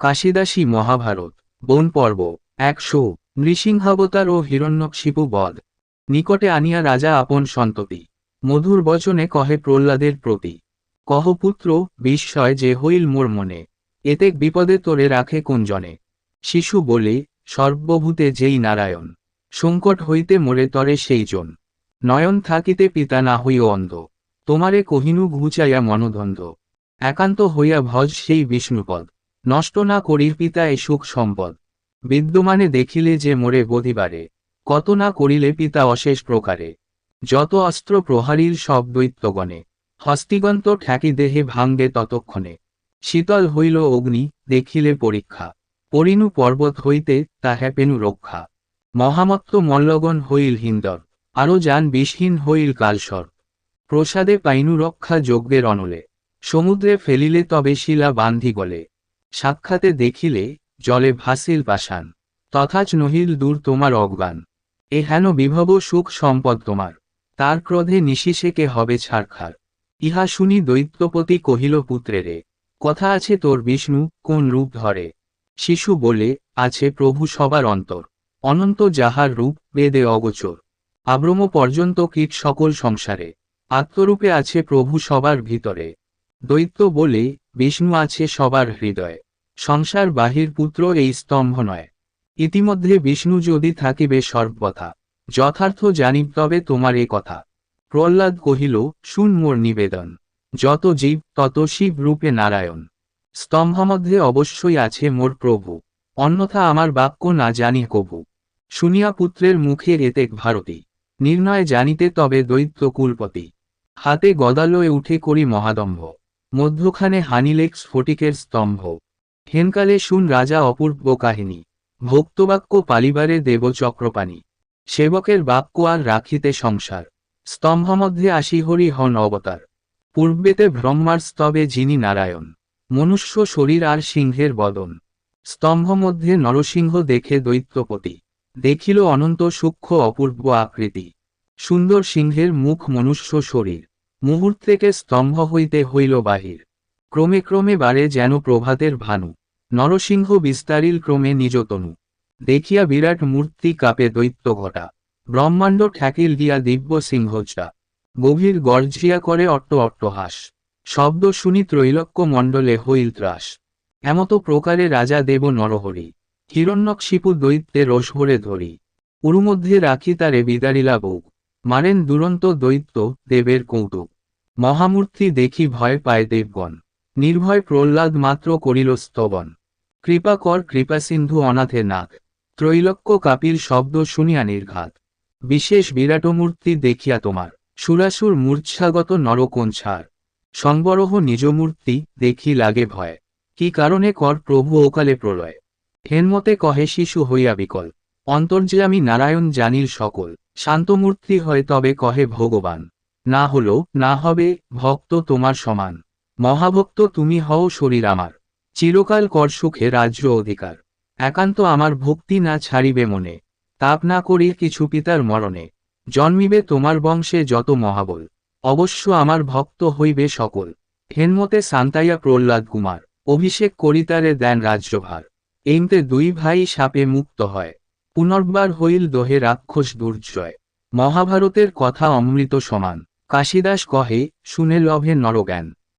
কাশিদাসী মহাভারত, বন পর্ব, একশো, নৃসিংহাবতার ও হিরণ্যকশিপু বধ। নিকটে আনিয়া রাজা আপন সন্ততি। মধুর বচনে কহে প্রহ্লাদের প্রতি, কহ পুত্র, বিস্ময় যে হইল মোর মনে এতেক বিপদে তোরে রাখে কোনজনে? শিশু বলে, সর্বভূতে যেই নারায়ণ, সংকট হইতে মোরে তরে সেই জন নয়ন থাকিতে পিতা না হইও অন্ধ, তোমারে কহিনু ঘুচাইয়া মনোদ্বন্দ্ব একান্ত হইয়া ভজ সেই বিষ্ণুপদ। নষ্ট না করির পিতা এ সুখ সম্পদ। বিদ্যমানে দেখিলে যে মোরে বধিবারে কত না করিলে পিতা অশেষ প্রকারে। যত অস্ত্র প্রহারীর সব দৈত্যগণে, হস্তিগন্ত ঠ্যাকি দেহে ভাঙ্গে ততক্ষণে। শীতল হইল অগ্নি, দেখিলে পরীক্ষা। পরিণু পর্বত হইতে তা হ্যাপেনু রক্ষা। মহামত্ত মল্লগণ হইল হিন্দর, আরও যান বিষহীন হইল কালসর প্রসাদে পাইনু রক্ষা যজ্ঞের অনলে। সমুদ্রে ফেলিলে তবে শিলা বান্ধি গলে। সাক্ষাতে দেখিলে, জলে ভাসিল পাষাণ। তথাচ নহিল দূর তোমার অজ্ঞান। এ হেন বিভব সুখ সম্পদ তোমার। তার ক্রোধে নিশিসেকে হবে ছাড়খার ইহা শুনি দৈত্যপতি কহিল পুত্রেরে, কথা আছে তোর বিষ্ণু, কোন রূপ ধরে? শিশু বলে, আছে প্রভু সবার অন্তর। অনন্ত যাহার রূপ, বেদে অগোচর। আব্রম পর্যন্ত কীট সকল সংসারে। আত্মরূপে আছে প্রভু সবার ভিতরে। দৈত্য বলে বিষ্ণু আছে সবার হৃদয়ে। সংসার বাহির পুত্র এই স্তম্ভ নয়। ইতিমধ্যে বিষ্ণু যদি থাকিবে সর্বথা যথার্থ জানিব তবে তোমার এ কথা। প্রহ্লাদ কহিল, শুন মোর নিবেদন। যত জীব, তত শিব রূপে নারায়ণ। স্তম্ভমধ্যে অবশ্যই আছে মোর প্রভু। অন্যথা আমার বাক্য না জানি কভু শুনিয়া পুত্রের মুখে এতেক ভারতী। নির্ণয় জানিতে তবে দৈত্য কুলপতি। হাতে গদালয়ে উঠে করি মহাদম্ভ। মধ্যখানে হানিলেক স্ফটিকের স্তম্ভ। হেনকালে শুন রাজা অপূর্ব কাহিনী। ভক্তবাক্য পালিবারে দেব চক্রপাণী। সেবকের বাক্য আর রাখিতে সংসার। স্তম্ভমধ্যে আসি হরি হন অবতার। পূর্বেতে ব্রহ্মার স্তবে যিনি নারায়ণ। মনুষ্য শরীর আর সিংহের বদন। স্তম্ভ মধ্যে নরসিংহ দেখে দৈত্যপতি। দেখিল অনন্ত সূক্ষ্ম অপূর্ব আকৃতি। সুন্দর সিংহের মুখ মনুষ্য শরীর। মুহূর্তেকে স্তম্ভ হইতে হইল বাহির। ক্রমে ক্রমে বাড়ে যেন প্রভাতের ভানু। নরসিংহ বিস্তারিল ক্রমে নিজতনু। দেখিয়া বিরাট মূর্তি কাপে দৈত্য ঘটা। ব্রহ্মাণ্ড ঠ্যাকিল গিয়া দিব্য সিংহচা। গভীর গর্জিয়া করে অট্ট অট্টহাস শব্দ শুনি ত্রৈলক্য মণ্ডলে হইল ত্রাস। এমত প্রকারে রাজা দেব নরহরি। হিরণ্যকশিপু দৈত্যে রসভরে ধরি। উরুমধ্যে রাখি তারে বিদারিলা বউ। মারেন দুরন্ত দৈত্য, দেবের কৌতুক। মহামূর্তি দেখি ভয় পায় দেবগণ। নির্ভয় প্রহ্লাদ মাত্র করিল স্তবন। কৃপা কর, কৃপা সিন্ধু অনাথে নাথ। ত্রৈলক্য কাপির শব্দ শুনিয়া নির্ঘাত। বিশেষ বিরাটমূর্তি দেখিয়া তোমার। সুরাসুর মূর্ছাগত নরকোঞ্ছার সংবরহ নিজমূর্তি দেখি লাগে ভয়। কি কারণে কর প্রভু ওকালে প্রলয়? হেনমতে কহে শিশু হইয়া বিকল। অন্তর্যামী নারায়ণ জানিল সকল। শান্তমূর্তি হয় তবে কহে ভগবান, না হলো, না হবে, ভক্ত তোমার সমান। মহাভক্ত তুমি হও শরীর আমার। চিরকাল কর সুখে রাজ্য অধিকার। একান্ত আমার ভক্তি না ছাড়িবে মনে। তাপ না করি কিছু পিতার মরণে। জন্মিবে তোমার বংশে যত মহাবল। অবশ্য আমার ভক্ত হইবে সকল। হেনমতে সান্তাইয়া প্রহ্লাদ কুমার, অভিষেক করিতারে দেন রাজ্যভার। এইমতে দুই ভাই সাপে মুক্ত হয়। পুনর্বার হইল দোহে রাক্ষস দুর্জয়। মহাভারতের কথা অমৃত সমান। কাশিদাস কহে শুনে লভে নরজ্ঞান।